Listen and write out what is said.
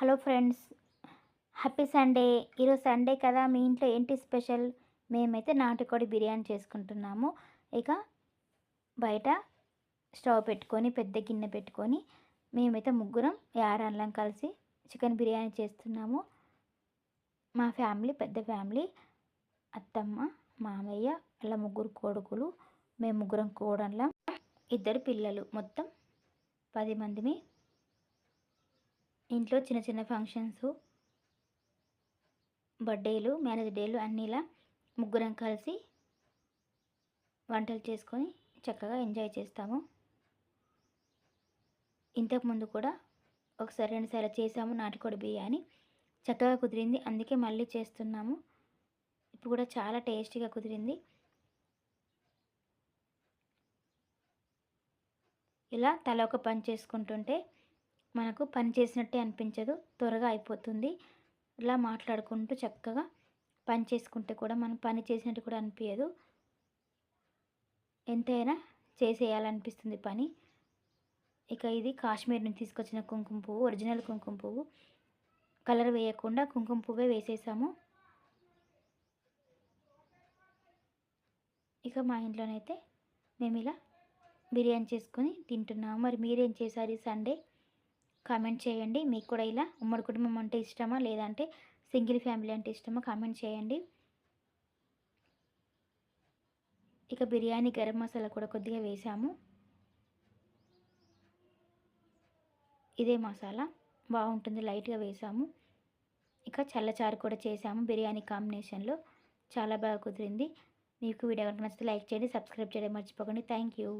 Hello friends happy Sunday. ఈరోజు Sunday కదా మీ ఇంట్లో ఏంటి స్పెషల్? మేమైతే నాటుకోడి బిర్యానీ చేసుకుంటున్నాము. ఇక బయట స్టవ్ పెట్టుకొని పెద్ద గిన్నె పెట్టుకొని మేమైతే ముగ్గురం యారాన్లం కలిసి చికెన్ బిర్యానీ చేస్తున్నాము. మా ఫ్యామిలీ పెద్ద ఫ్యామిలీ అత్తమ్మ మామయ్య అలా ముగ్గురు కొడుకులు మేము ముగ్గురం కోడళ్ళం. ఇద్దరు పిల్లలు. మొత్తం పది మందిమి ఇంట్లో చిన్న చిన్న ఫంక్షన్స్ బర్త్డేలు మ్యారేజ్ డేలు అన్నీ ఇలా ముగ్గురం కలిసి వంటలు చేసుకొని చక్కగా ఎంజాయ్ చేస్తాము. ఇంతకుముందు కూడా ఒకసారి రెండుసార్లు చేసాము నాటుకోడి బిర్యానీ. చక్కగా కుదిరింది. అందుకే మళ్ళీ చేస్తున్నాము. ఇప్పుడు కూడా చాలా టేస్టీగా కుదిరింది. ఇలా తల ఒక పని చేసుకుంటుంటే మనకు పని చేసినట్టే అనిపించదు. త్వరగా అయిపోతుంది. ఇలా మాట్లాడుకుంటూ చక్కగా పని చేసుకుంటే కూడా మనం పని చేసినట్టు కూడా అనిపించదు ఎంతైనా చేసేయాలనిపిస్తుంది పని. ఇక ఇది కాశ్మీర్ నుంచి తీసుకొచ్చిన కుంకుమ పువ్వు ఒరిజినల్ కుంకుమ పువ్వు. కలర్ వేయకుండా కుంకుమ పువ్వే వేసేసాము. ఇక మా ఇంట్లోనైతే మేము ఇలా బిర్యానీ చేసుకొని తింటున్నాము. మరి మీరేం చేశారు సండే? కామెంట్ చేయండి. మీకు కూడా ఇలా ఉమ్మడి కుటుంబం అంటే ఇష్టమా? లేదంటే సింగిల్ ఫ్యామిలీ అంటే ఇష్టమా? కామెంట్ చేయండి. ఇక బిర్యానీ గరం మసాలా కూడా కొద్దిగా వేసాము. ఇదే మసాలా. బాగుంటుంది. లైట్గా వేసాము. ఇక చల్లచారు కూడా చేసాము బిర్యానీ కాంబినేషన్లో. చాలా బాగా కుదిరింది. మీకు వీడియో కనుక నచ్చితే లైక్ చేయండి సబ్స్క్రైబ్ చేయడం మర్చిపోకండి. Thank you.